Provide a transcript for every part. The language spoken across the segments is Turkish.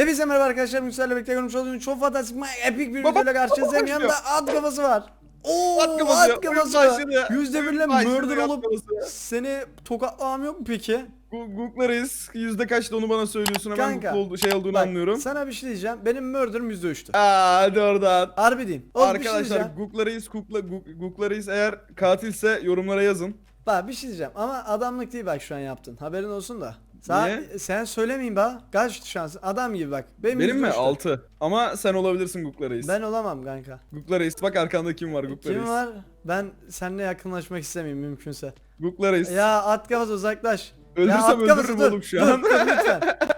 Hepinize merhaba arkadaşlar. Müksel'le birlikte görmüş olduğunuz çok fantastik, epik bir videoyla karşınızdayım. baba Yanımda at kafası var. Oo, At kafası, at kafası. Yüzde birle murder olup seni tokatlamam yok mu peki? Google'larız. Yüzde kaçta onu bana söylüyorsun hemen Kanka, oldu, şey olduğunu Bak, anlıyorum. sana bir şey diyeceğim. Benim murder'ım yüzde üçtü. Aa, hadi oradan. Harbi diyeyim. Oğlum şey Arkadaşlar diyeceğim. Google'larız, Google, Google'larız eğer katilse yorumlara yazın. Bak bir şey diyeceğim ama adamlık değil bak şu an yaptın. Haberin olsun da. Sen, Niye? sen söylemeyin be. Kaç şansın? Adam gibi bak. Benim, Benim mi? üçtü. 6. Ama sen olabilirsin Google'larız. Ben olamam kanka. Google'larız. Bak arkanda kim var Google'larız. Kim var? Ben seninle yakınlaşmak istemeyeyim mümkünse. Google'larız. Ya at kafası uzaklaş. Öldürsem ya at kafası, öldürürüm dur, oğlum şu dur, an. dur lütfen.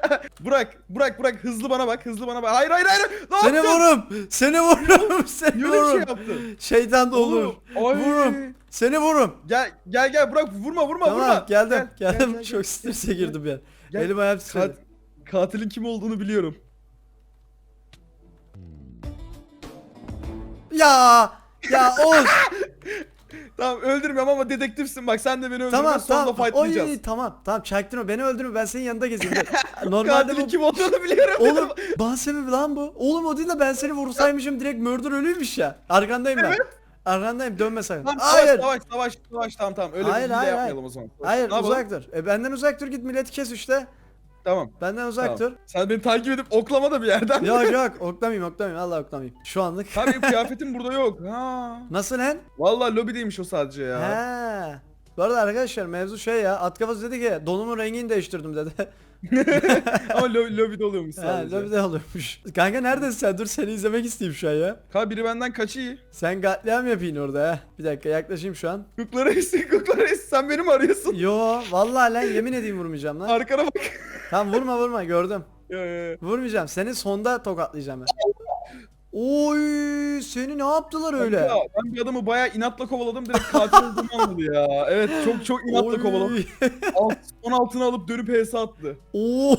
Bırak, bırak, bırak. Hızlı bana bak, hızlı bana bak. Hayır, hayır, hayır. Ne Seni yaptın? vururum. Seni vururum. Seni bir şey vururum. yaptın? Şeytan da olur. Ay. Vururum. Seni vururum. Gel, gel, gel. Bırak, vurma, vurma, Tamam vurma. geldim. Gel, gel, geldim. gel, Çok gel. strese girdim ya. Gel. Elim ayağım titredi. Kat- katilin kim olduğunu biliyorum. Ya. Ya Oğuz. Tamam öldürmüyorum ama dedektifsin bak sen de beni öldürme tamam sonra tamam. fightlayacağız. Oy, tamam tamam çaktırma beni öldürme ben senin yanında gezeyim. Normalde Katilin bu... kim olduğunu biliyorum. Oğlum ban sebebi lan bu. Oğlum o değil de ben seni vursaymışım direkt murder ölüymüş ya. Arkandayım ben. Arkandayım dönme sakın. Tamam, Hayır. Savaş, savaş, savaş, tamam tamam. Öyle Hayır, bir hayır, yapmayalım hayır. o zaman. Hayır Ne yapalım? uzak dur. E benden uzak dur git milleti kes işte. Tamam. Benden uzak tamam. dur. Sen beni takip edip oklama da bir yerden. Yok yok oklamayayım oklamayayım Allah oklamayayım. Şu anlık. Tabii kıyafetim burada yok. Ha. Nasıl lan? Vallahi lobideymiş o sadece ya. He. Bu arada arkadaşlar mevzu şey ya at kafası dedi ki donumun rengini değiştirdim dedi. ama lo lobide oluyormuş He sadece. lobide oluyormuş. Kanka neredesin sen? Dur seni izlemek isteyeyim şu an ya. Ka biri benden kaçıyor. Sen katliam yapayım orada ha. Bir dakika yaklaşayım şu an. Kuklara esti, kuklara esti. Sen beni mi arıyorsun? Yo vallahi lan yemin edeyim vurmayacağım lan. Arkana bak. Tamam vurma vurma gördüm. Ya, ya, ya. Vurmayacağım. Seni sonda tokatlayacağım ben. Oy seni ne yaptılar öyle? Ya, ben bir adamı bayağı inatla kovaladım direkt katil olduğumu anladı ya. Evet çok çok inatla Oy. kovaladım. Alt, son altına alıp dönüp HS attı. Oo.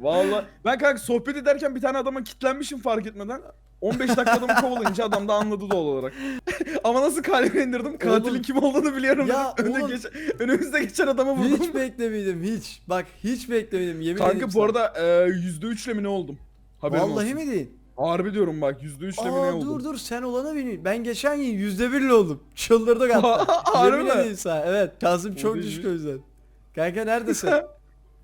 Vallahi ben kanka sohbet ederken bir tane adama kitlenmişim fark etmeden. 15 dakika adamı kovalayınca adam da anladı doğal olarak. Ama nasıl kalbime indirdim? Katilin Oğlum. kim olduğunu biliyorum. Ya dedim. Önde oğlum. geç- önümüzde geçen adamı vurdum. hiç beklemiydim hiç. Bak hiç beklemiydim yemin Kanka ederim bu sana. arada e, %3'le mi ne oldum? Haberin Vallahi olsun. mi değil? Harbi diyorum bak %3'le mi ne Aa oldum? dur dur sen olana bilmiyorum. Ben geçen gün yüzde birle oldum. Çıldırdık hatta. Harbi Yemin mi? edeyim sana. Evet şansım çok Oy. düşük o yüzden. Kanka neredesin?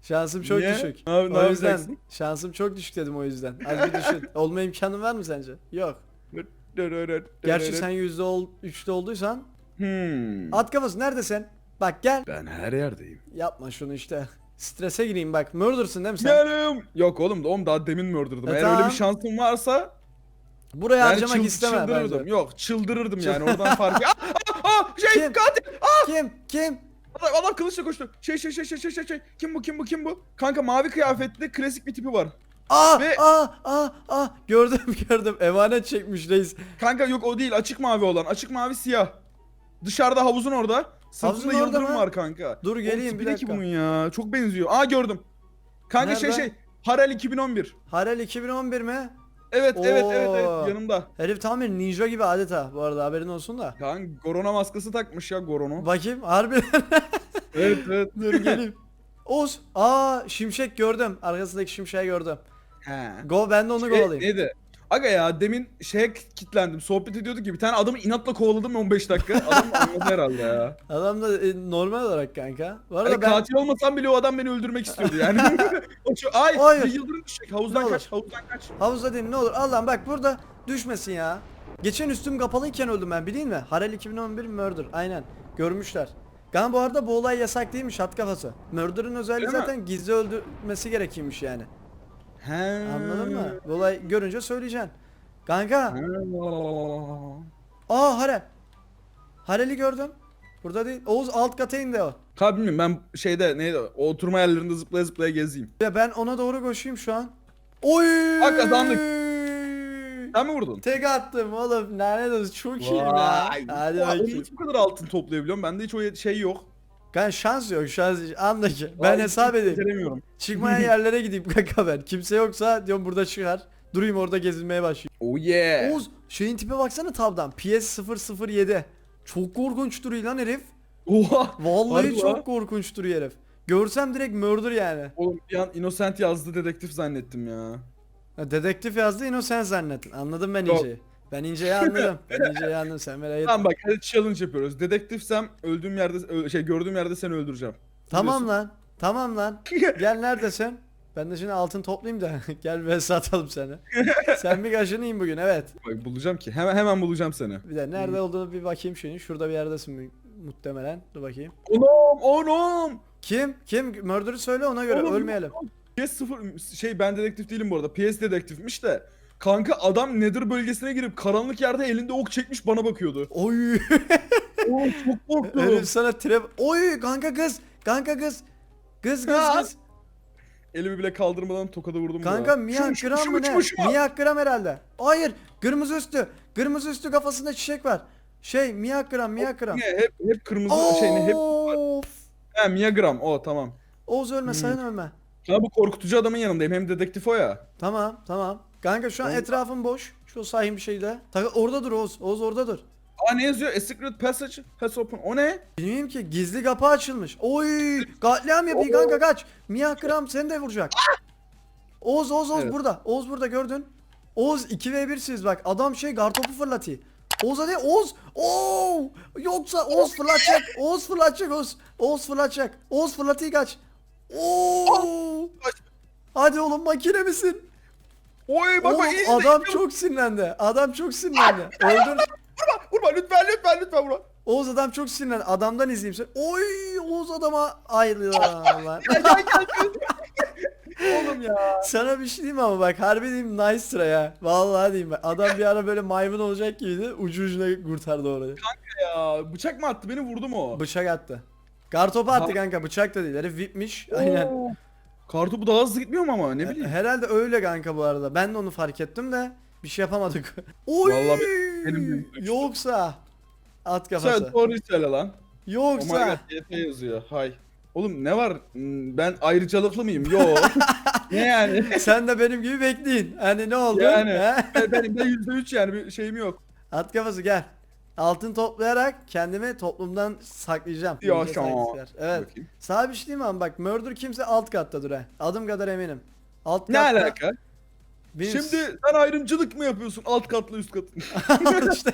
Şansım çok Niye? düşük. Ne o yüzden yapacaksın? şansım çok düşük dedim o yüzden. Az bir düşün. Olma imkanın var mı sence? Yok. Gerçi sen yüzde ol, üçte olduysan. Hmm. At kafası neredesin? Bak gel. Ben her yerdeyim. Yapma şunu işte. Strese gireyim bak. Murder'sın değil mi sen? Yarım. Yok oğlum oğlum daha demin mi öldürdüm? E, Eğer tamam. öyle bir şansım varsa Buraya yani harcamak çıl- istemem çıldırırdım. bence. Yok çıldırırdım yani oradan fark. Aa, aa, aa, şey Kim? katil. Kim? Kim? Adam, adam kılıçla koştu. Şey şey şey şey şey şey şey. Kim bu kim bu kim bu? Kanka mavi kıyafetli klasik bir tipi var. Aa, Ve- aa, aa, aa. Gördüm gördüm. Emanet çekmiş reis. Kanka yok o değil açık mavi olan. Açık mavi siyah. Dışarıda havuzun orada. Havuzun Sırtında orada yıldırım mı? var kanka. Dur geleyim Oğlum, bir tipi ne ki dakika. bunun ya. Çok benziyor. Aa gördüm. Kanka şey Nerede? şey. Harel 2011. Harel 2011 mi? Evet evet evet Oo. evet yanımda. Herif tam bir ninja gibi adeta bu arada haberin olsun da. Kanka Gorona maskası takmış ya Gorono. Bakayım harbi. evet evet. Dur geleyim. Oğuz. Aa şimşek gördüm. Arkasındaki şimşeği gördüm. He. Go ben de onu Şey, kovalayayım. neydi? Aga ya demin şeye kilitlendim. Sohbet ediyorduk ki bir tane adamı inatla kovaladım 15 dakika. Adam anladı herhalde ya. Adam da e, normal olarak kanka. Bu arada Hani ben katil olmasam bile o adam beni öldürmek istiyordu yani. o şu, ay Hayır. bir yıldırım düşecek. Havuzdan Ne kaç, olur. havuzdan kaç. havuzda değilim ne olur. Allah'ım bak burada düşmesin ya. Geçen üstüm kapalıyken öldüm ben bileyim mi? Harel 2011 murder aynen. Görmüşler. Kan bu arada bu olay yasak değilmiş at kafası. Murder'ın özelliği Öyle mi? zaten gizli öldürmesi gerekiymiş yani. He. Anladın mı? Olay görünce söyleyeceksin. Kanka. Aa Harel. Harel'i gördüm. Burada değil. Oğuz alt kata indi o. Kanka bilmiyorum ben şeyde neydi o oturma yerlerinde zıplaya zıplaya gezeyim. Ya ben ona doğru koşayım şu an. Oy! Bak kazandık. Sen mi vurdun? Tek attım oğlum. Lanet olsun çok iyiyim ya. Hadi bakayım. Bu kadar altın toplayabiliyorum? Bende hiç o şey yok. Ben şans yok şans andaki. Ben Vallahi hesap edeyim. Çıkmayan yerlere gideyim kanka ben. Kimse yoksa diyorum burada çıkar. Durayım orada gezinmeye başlayayım. Oh yeah. Oğuz şeyin tipe baksana tabdan. PS007. Çok korkunç duruyor lan herif. Oha. Vallahi Harbi çok korkunç duruyor herif. Görsem direkt murder yani. Oğlum bir an Innocent yazdı dedektif zannettim ya. Ha, dedektif yazdı sen zannettin. Anladım ben Yok. Ben İnce'yi anladım. ben İnce'yi anladım sen merak etme. Tamam bak hadi challenge yapıyoruz. Dedektifsem öldüğüm yerde ö- şey gördüğüm yerde seni öldüreceğim. Tamam lan. Tamam lan. Gel neredesin? Ben de şimdi altın toplayayım da gel vs atalım seni. Sen bir kaşınayım bugün evet. Bak bulacağım ki. Hemen hemen bulacağım seni. Bir de nerede olduğunu bir bakayım şimdi. Şurada bir yerdesin mu- muhtemelen. Dur bakayım. Onum, onum. Kim? Kim? Murder'ı söyle ona göre Oğlum, ölmeyelim. PS0 şey ben dedektif değilim bu arada. PS dedektifmiş de. Kanka adam Nether bölgesine girip karanlık yerde elinde ok çekmiş bana bakıyordu. Oy. Oo çok korktum. Herif sana trap. Oy kanka kız. Kanka kız. Kız kız Ha. kız. Elimi bile kaldırmadan tokada vurdum. Kanka ya. Mia Şu- gram şu- mı şu- ne? şu- şu- Mia gram herhalde. Hayır. Kırmızı üstü. Kırmızı üstü kafasında çiçek var. Şey Mia gram Mia gram. Ne, hep hep kırmızı şey ne hep Of. He Mia Gram o tamam. Oğuz ölme Hmm. sakın ölme. Kanka bu korkutucu adamın yanındayım hem dedektif o ya. Tamam tamam. Kanka şu an Oğlum- etrafın boş. Şu sahim bir şeyle. Ta orada dur Oğuz. Oğuz orada dur. Aa ne yazıyor? A secret passage has open. O ne? Bilmiyorum ki gizli kapı açılmış. Oy katliam yapıyor kanka kaç. Mia Kram seni de vuracak. Oğuz Oğuz Oğuz Evet. burada. Oğuz burada gördün. Oğuz 2v1'siz bak. Adam şey gartopu fırlatıyor. Oğuz hadi Oğuz. Oo! Yoksa Oğuz fırlatacak. Oğuz fırlatacak Oğuz. Oğuz fırlatacak. Oğuz fırlatıyor kaç. Oo! Hadi oğlum makine misin? Oy bak bak adam çok sinirlendi. Adam çok sinirlendi. Öldür. Vurma lütfen lütfen lütfen vurma. Oğuz adam çok sinirlendi. Adamdan izleyeyim sen. Oy Oğuz adama ayrılıyor lan. Gel gel gel. gel. Oğlum ya. Sana bir şey diyeyim ama bak harbi diyeyim nice sıra ya. Vallahi diyeyim bak. Adam bir ara böyle maymun olacak gibiydi. Ucu ucuna kurtardı orayı. Ya bıçak mı attı beni vurdu mu? Bıçak attı. Kartopu attı kanka bıçak da değil. Herif vipmiş. Aynen. Oo. Kartopu daha hızlı gitmiyor mu ama ne bileyim. Herhalde öyle kanka bu arada. Ben de onu fark ettim de bir şey yapamadık. Oy! Vallahi benim de Yoksa at kafası. Sen doğruyu söyle lan. Oh my Yoksa god yazıyor. Hay. Oğlum ne var? Hmm, Ben ayrıcalıklı mıyım? Yo. ne yani? sen de benim gibi bekleyin. Hani ne oldu? Yani. Ben- Benim de %3 yani bir şeyim yok. At kafası gel. Altın toplayarak kendimi toplumdan saklayacağım. Ya şu an. Evet. Bakayım. Sana bir şey diyeyim mi ama bak murder kimse alt katta dur he. Adım kadar eminim. Alt Ne katta. alaka? Benim Şimdi sen ayrımcılık mı yapıyorsun alt katlı üst katlı? işte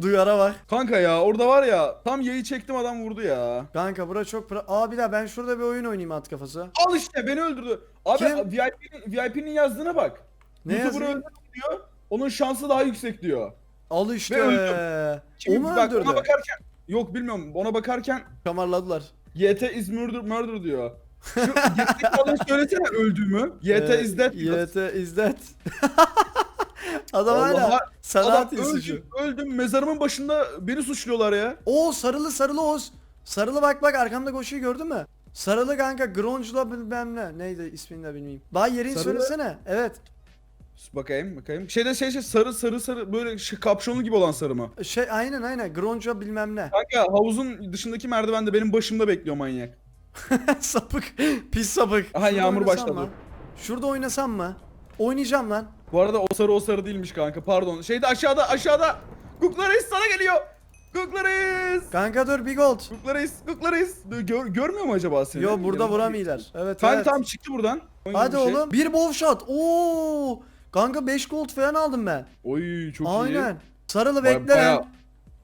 duyara bak. Kanka ya orada var ya tam yayı çektim adam vurdu ya. Kanka bura çok pra... Aa bir daha ben şurada bir oyun oynayayım at kafası. Al işte beni öldürdü. Abi Kim? VIP'nin VIP'nin yazdığına bak. Ne YouTuber'ı yazıyor? öldürdü diyor. Onun şansı daha yüksek diyor. Al işte. Ve öldüm. O Şimdi mu bak öldürdü? ona bakarken yok bilmiyorum ona bakarken Kamarladılar. YT is murder murder diyor. Şu gerizekalıya söylesene öldüğümü. YT Ee, is dead. diyor. YT dead. Adam hala sanat Adam öldüm, öldüm mezarımın başında beni suçluyorlar ya. Oo sarılı sarılı Oğuz. Sarılı bak bak arkamda koşuyu gördün mü? Sarılı kanka Grunge'la bilmem ne. Neydi ismini de bilmeyeyim. Daha yerini Sarılı? söylesene. Evet. Bakayım bakayım. Şeyde şey şey sarı sarı sarı böyle şey, kapşonlu gibi olan sarı mı? Şey aynen aynen Grunge'la bilmem ne. Kanka havuzun dışındaki merdivende benim başımda bekliyor manyak. sapık. Pis sapık. Aha, yağmur oynasam başladı. mı? Şurada oynasam mı? Oynayacağım lan. Bu arada o sarı o sarı değilmiş kanka pardon. Şeyde aşağıda aşağıda. Kuklarayız sana geliyor. Kuklarayız. Kanka dur Big Old. Kuklarayız. Kuklarayız. Gör, görmüyor mu acaba seni? Yo burada vuramıyorlar. Evet Kanka evet. tamam çıktı buradan. Oyun Hadi gibi bir şey. oğlum. Bir bol shot. Oo. Kanka 5 gold falan aldım ben. Oy çok iyi. Aynen. Sarılı. Baya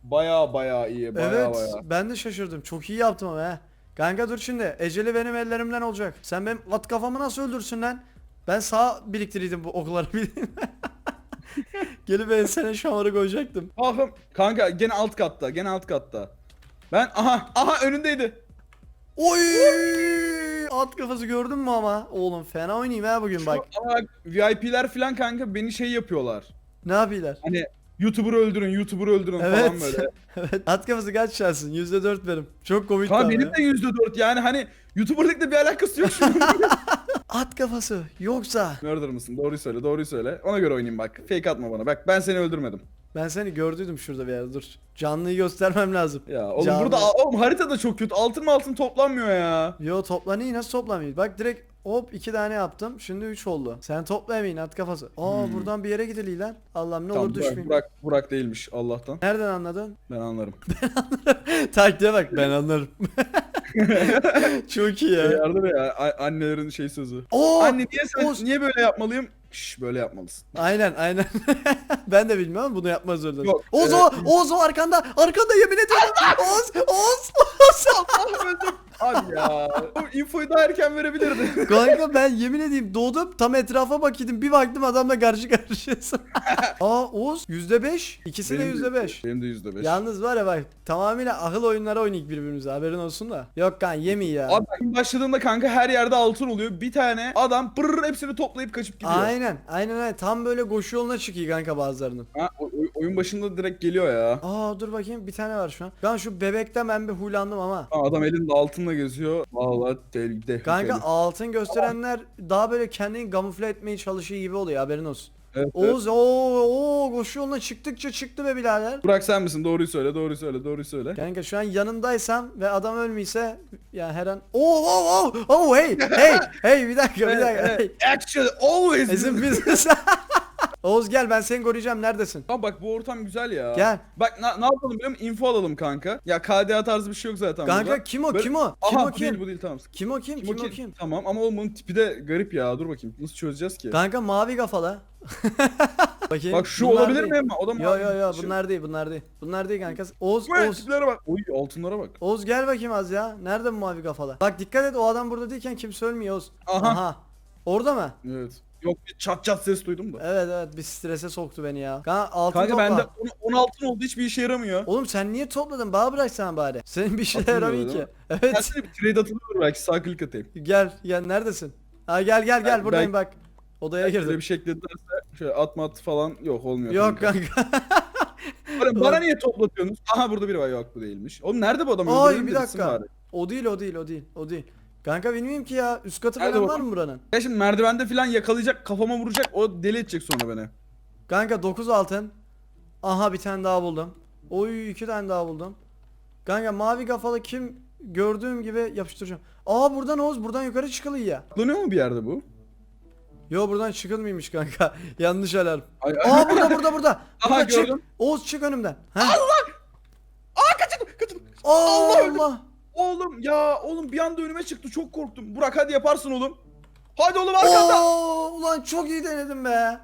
baya baya iyi. Baya Evet. baya. Ben de şaşırdım. Çok iyi yaptım ama he. Kanka dur şimdi. Eceli benim ellerimden olacak. Sen benim at kafamı nasıl öldürsün lan? Ben sağ biriktiriydim bu okları bildiğin. Gelip ben sana şamarı koyacaktım. Ahım. Kanka gene alt katta. Gene alt katta. Ben aha aha önündeydi. Oy! At kafası gördün mü ama? Oğlum fena oynayayım ha bugün bak. Ama bak VIP'ler falan kanka beni şey yapıyorlar. Ne yapıyorlar? Hani YouTuber'ı öldürün, YouTuber'ı öldürün falan Evet. böyle. evet. At kafası kaç şansın? %4 benim. Çok komik ama benim ya. de %4 yani hani YouTuber'lıkla bir alakası yok. At kafası yoksa Murder mısın? Doğruyu söyle, doğruyu söyle. Ona göre oynayayım bak. Fake atma bana. Bak ben seni öldürmedim. Ben seni gördüydüm şurada bir yerde dur. Canlıyı göstermem lazım. Ya oğlum Canlı. burada oğlum harita da çok kötü. Altın mı altın toplanmıyor ya. Yo toplanıyor nasıl toplamıyor? Bak direkt hop iki tane yaptım. Şimdi 3 oldu. Sen toplayamayın at kafası. Aa buradan bir yere gidiliyor lan. Allah'ım ne Hmm. Tamam, olur Burak, düşmeyeyim. Burak, Burak değilmiş Allah'tan. Nereden anladın? Ben anlarım. Taktiğe bak ben anlarım. Çok iyi ya. Yardım ya annelerin şey sözü. Oo, Anne niye sen Oğuz. niye böyle yapmalıyım? Şş böyle yapmalısın. Aynen aynen. ben de ama bunu yapmaz zorundasın. Yok, Oğuz e- o, Oğuz o arkanda, arkanda yemin ediyorum. Oğuz, Oğuz, Oğuz. Abi ya. O infoyu daha erken verebilirdi. Kanka ben yemin edeyim doğdum tam etrafa bakıyordum bir baktım adamla karşı karşıyasın. Aa Oğuz %5 ikisi de Benim %5. Benim de yüzde beş. Yalnız var ya bak tamamıyla akıl oyunları oynayık birbirimize haberin olsun da. Yok kan yemi ya. Abi ben başladığında kanka her yerde altın oluyor. Bir tane adam pırr hepsini toplayıp kaçıp gidiyor. Aynen aynen aynen tam böyle koşu yoluna çıkıyor kanka bazılarının. Ha, o- oyun başında direkt geliyor ya. Aa dur bakayım bir tane var şu an. Ben şu bebekten ben bir huylandım ama. Ha, Adam elinde altınla geziyor. Vallahi tehlikeli. Kanka altın gösterenler daha böyle kendini kamufle etmeye çalışıyor gibi oluyor haberin olsun. Evet. Oğuz ooo oo, koşu yoluna çıktıkça çıktı be birader. Burak sen misin? Doğruyu söyle, doğruyu söyle, doğruyu söyle. Kanka şu an yanındaysam ve adam ölmüyse ya her an Oo oo oo oo hey hey hey bir dakika bir dakika. Hey. Actually always. Bizim biz Oğuz gel ben seni koruyacağım neredesin? Ama bak bu ortam güzel ya. Gel. Bak na- ne yapalım biliyor musun? Info alalım kanka. Ya KDA tarzı bir şey yok zaten Kanka burada. kim o Böyle- kim o? Kim Aha o bu değil kim? bu değil tamam. Kim o kim? Kim o kim? Tamam ama oğlum bunun tipi de garip ya. Dur bakayım. Nasıl çözeceğiz ki? Kanka mavi kafalı. Bakayım. Bak şu bunlar olabilir değil. mi ama? O da Yo yo yo Şu- bunlar değil bunlar değil. Bunlar değil kanka. Oğuz Vay, Oğuz. tiplere bak. Oy altınlara bak. Oğuz gel bakayım az ya. Nerede bu mavi kafalı? Bak dikkat et o adam burada değilken kimse ölmüyor Oğuz. Aha. Orada mı? Evet. Yok bir çat çat ses duydum da. Evet evet bir strese soktu beni ya. Kanka altın Kanka topla. bende 10 altın oldu hiçbir işe yaramıyor. Oğlum sen niye topladın? Bana bıraksana bari. Senin bir işe Atılmıyor yaramıyor ki. Evet. Gelsene bir trade atılıyor belki sağ klik atayım. Gel gel neredesin? Ha gel gel gel Ben- buradayım bak. Odaya Böyle girdim. bir şey ekledilerse şöyle atma at falan yok olmuyor. Yok kanka. kanka. Bana, bana niye toplatıyorsunuz? Aha burada biri var yok bu değilmiş. Oğlum nerede bu adam? Ay Öldürelim bir de dakika. bari. O değil o değil o değil o değil. Kanka bilmiyorum ki ya. Üst katı Hadi falan var bakalım. mı buranın? Ya şimdi merdivende falan yakalayacak kafama vuracak o deli edecek sonra beni. Kanka 9 altın. Aha bir tane daha buldum. Oy iki tane daha buldum. Kanka mavi kafalı kim gördüğüm gibi yapıştıracağım. Aa buradan Oğuz buradan yukarı çıkılıyor ya. Kullanıyor mu bir yerde bu? Yo buradan çıkılmıyormuş kanka. Yanlış alarm. Ay, ay. Aa burada burada burada. Aha, Burada çık. gördüm. Oğuz çık önümden. Ha? Aa kaçın kaçın. Allah Allah. Allah. Oğlum ya oğlum bir anda önüme çıktı çok korktum. Burak hadi yaparsın oğlum. Hadi oğlum arkanda. Oo, ulan çok iyi denedim be.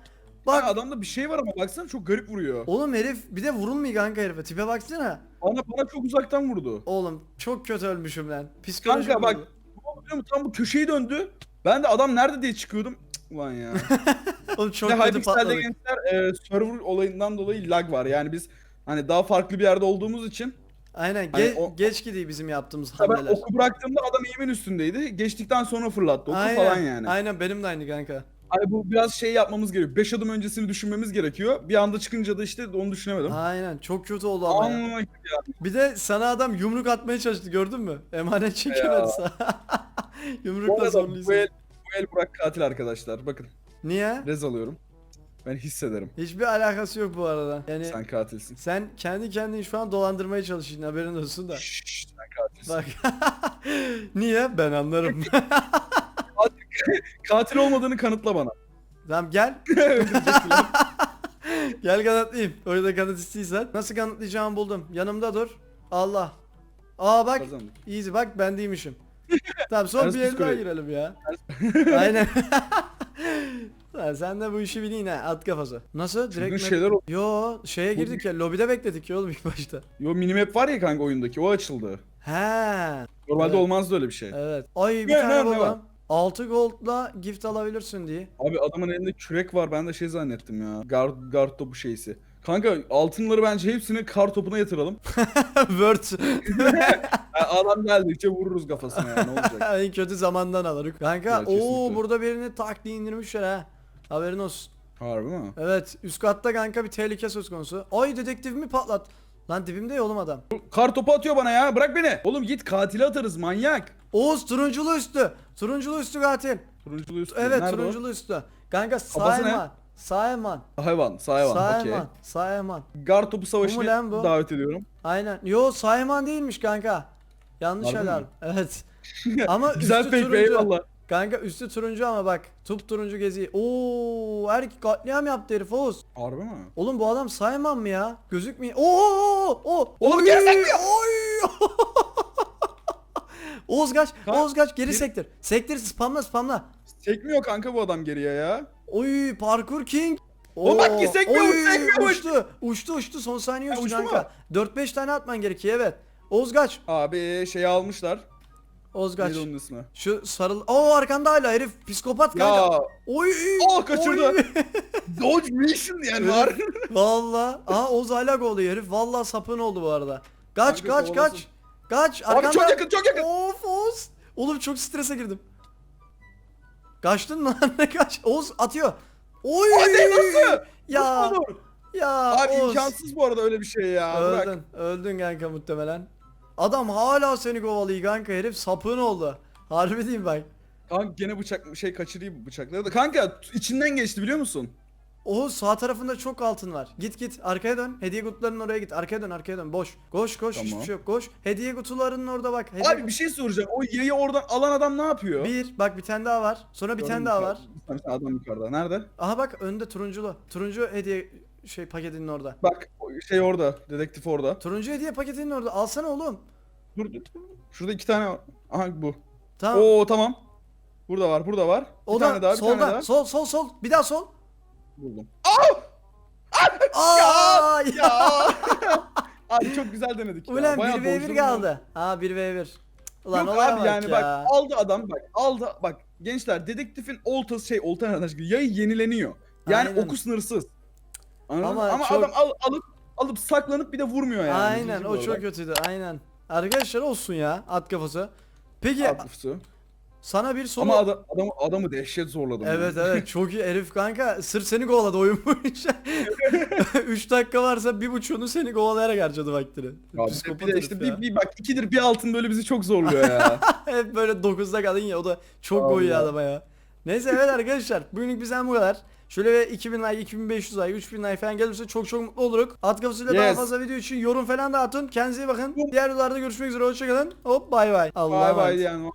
Bak Bak adamda bir şey var ama baksana çok garip vuruyor. oğlum herif bir de vurulmuyor kanka herife. Tipe baksana. Bana bana çok uzaktan vurdu. Oğlum çok kötü ölmüşüm lan. Psikolojik Kanka bak bozuldu. bu biliyor musun? tam bu köşeyi döndü. Ben de adam nerede diye çıkıyordum. Cık, Ulan ya. Oğlum çok de kötü Hypixel'de patladık. gençler e, server olayından dolayı lag var. Yani biz hani daha farklı bir yerde olduğumuz için Aynen Hani ge- o- geç gidiyor bizim yaptığımız ben hamleler. oku bıraktığımda adam eğimin üstündeydi. Geçtikten sonra fırlattı. Oku Aynen, falan yani. Aynen benim de aynı kanka. Hani bu biraz şey yapmamız gerekiyor. 5 adım öncesini düşünmemiz gerekiyor. Bir anda çıkınca da işte onu düşünemedim. Aynen çok kötü oldu ama ya. Ya. Bir de sana adam yumruk atmaya çalıştı gördün mü? Emanet çekemedi sana. Bu Yumrukla arada bu el, bu el Burak katil arkadaşlar. Bakın Niye? rez alıyorum. Ben hissederim. Hiçbir alakası yok bu arada. Yani Sen katilsin. sen kendi kendini şu an dolandırmaya çalışıyorsun haberin olsun da. Şşş, sen katilsin. Bak. Niye? Ben anlarım. Katil olmadığını kanıtla bana. tamam gel. Öldüreceksin lan. Gel kanıtlayayım. Orada kanıt istiyorsan. Nasıl kanıtlayacağımı buldum. Yanımda dur. Allah. Aa bak. Kazandık. Easy bak ben değilmişim. tamam son Ters bir el daha psikoloji. girelim ya. Aynen. Lan sen de bu işi bilin ha at kafası. Nasıl? Direkt şeyler oldu. Yo şeye girdik ya lobide bekledik ya oğlum ilk başta. Yo minimap var ya kanka oyundaki o açıldı. He. Normalde Evet. olmazdı öyle bir şey. Evet. Ay bir Ne, tane ne, ne var? buldum. 6 gold'la gift alabilirsin diye. Abi adamın elinde kürek var ben de şey zannettim ya. Guard, guard topu şeysi. Kanka altınları bence hepsini kar topuna yatıralım. Word. Adam geldikçe vururuz kafasına ya ne olacak. en kötü zamandan alırız. Kanka Ya, o kesinlikle. burada birini tak diye indirmişler ha. Haberin olsun. Harbi mi? Evet üst katta kanka bir tehlike söz konusu. Ay dedektifimi patlat. Lan dibimde ya oğlum adam. Kar topu atıyor bana ya bırak beni. Oğlum git katili atarız manyak. Oğuz turunculu üstü. Turunculu üstü katil. Turunculu üstü. Evet Nerede turunculu üstü. Kanka? Sayman. Sayman. o? Hayvan, sayvan. Okey. Sayman. Sayman. Gar topu bu? davet ediyorum. Aynen. Yo Sayman değilmiş kanka. Yanlış Harbi mi? alarm. Evet. Ama Güzel üstü fake turuncu. eyvallah. Kanka üstü turuncu ama bak. Tup turuncu geziyor. Oo, her katliam yaptı herif Oğuz. Harbi mi? Oğlum bu adam Sayman mı ya? Gözükmüyor. Oo, oo, oo. Oğlum Oy, geri saklıyor. Oy. Oğuz kaç. Ka- Oğuz kaç. Geri Bir- sektir. Sektir spamla spamla. Sekmiyor kanka bu adam geriye ya. Oy parkur king. O bak ki Oo, sekmiyor, oy, sekmiyor. Uçtu. Uçtu uçtu. Son saniye Ha, uçtu uçtu mu? kanka. 4-5 tane atman gerekiyor evet. Oğuz kaç. Abi şeyi almışlar. Oğuz kaç. Neydi onun ismi? Şu sarıl. Oo arkanda hala herif psikopat kanka. Ya Oy. Aa, kaçırdı. oy. Dodge Mission yani var. Valla. Aa Oğuz hala gol oluyor herif. Valla sapın oldu bu arada. Kaç Kanka, kaç kovalasın. kaç. Kaç Abi arkanda. çok yakın çok yakın. Of Oğuz. Oğlum çok strese girdim. Kaçtın mı lan ne kaç? Oğuz atıyor. Oy. Hadi nasıl? Ya. Nasıl olur? Ya Abi Oğuz. imkansız bu arada öyle bir şey ya. Bırak. Öldün. Öldün kanka muhtemelen. Adam hala seni kovalıyor kanka herif sapığın oldu. Harbi diyeyim bak. Kanka gene bıçak şey kaçırayım bıçakları da. Kanka içinden geçti biliyor musun? Oğuz sağ tarafında çok altın var. Git git arkaya dön. Hediye kutularının oraya git. Arkaya dön arkaya dön. Boş. Koş koş Tamam. hiçbir şey yok. Koş. Hediye kutularının orada bak. Hediye Abi bir şey soracağım. O yayı oradan alan adam ne yapıyor? Bir bak bir tane daha var. Sonra bir tane daha var. Adam yukarıda. Nerede? Aha bak önde turunculu. Turuncu hediye şey paketinin orada. Bak şey orada. Dedektif orada. Turuncu hediye paketinin orada. Alsana oğlum. Dur dur. Şurada iki tane var. Aha bu. Tamam. Oo tamam. Burada var, burada var. Bir o tane da daha, bir solda. tane daha. Sol sol sol. Bir daha sol. Buldum. Aa! Ya. abi çok güzel denedik ya. Ulan Bayağı 1v1 dojladım kaldı. Ha 1v1. Ulan Yok abi yani ya. bak aldı adam bak aldı bak gençler dedektifin oltası şey olta çıkıyor yayı yenileniyor. Yani Aynen. oku sınırsız. Anladın Ama mı? Ama çok- adam al, alıp alıp saklanıp bir de vurmuyor yani. Aynen Cici o bu çok kötüydü. Aynen. Arkadaşlar olsun ya at kafası. Peki Atlıfsı. sana bir soru. Ama adam, adamı, adamı dehşet zorladım. Evet yani. evet çok iyi herif kanka sırf seni kovaladı oyun boyunca 3 dakika varsa bir buçuğunu seni kovalayarak harcadı vaktini Psikopat bir de herif işte ya. bir, bir bak ikidir bir altın böyle bizi çok zorluyor ya. Hep böyle 9'da kalın ya o da çok Vallahi. koyuyor adama ya Neyse evet arkadaşlar bugünlük bizden bu kadar Şöyle 2000 like, 2500 like, 3000 like falan gelirse çok çok mutlu oluruk. At kafasıyla daha Yes. fazla video için yorum falan da atın. Kendinize iyi bakın. Diğer videolarda görüşmek üzere. Hoşçakalın. Hop bay bay. Allah'a Bay bay emanet. yani.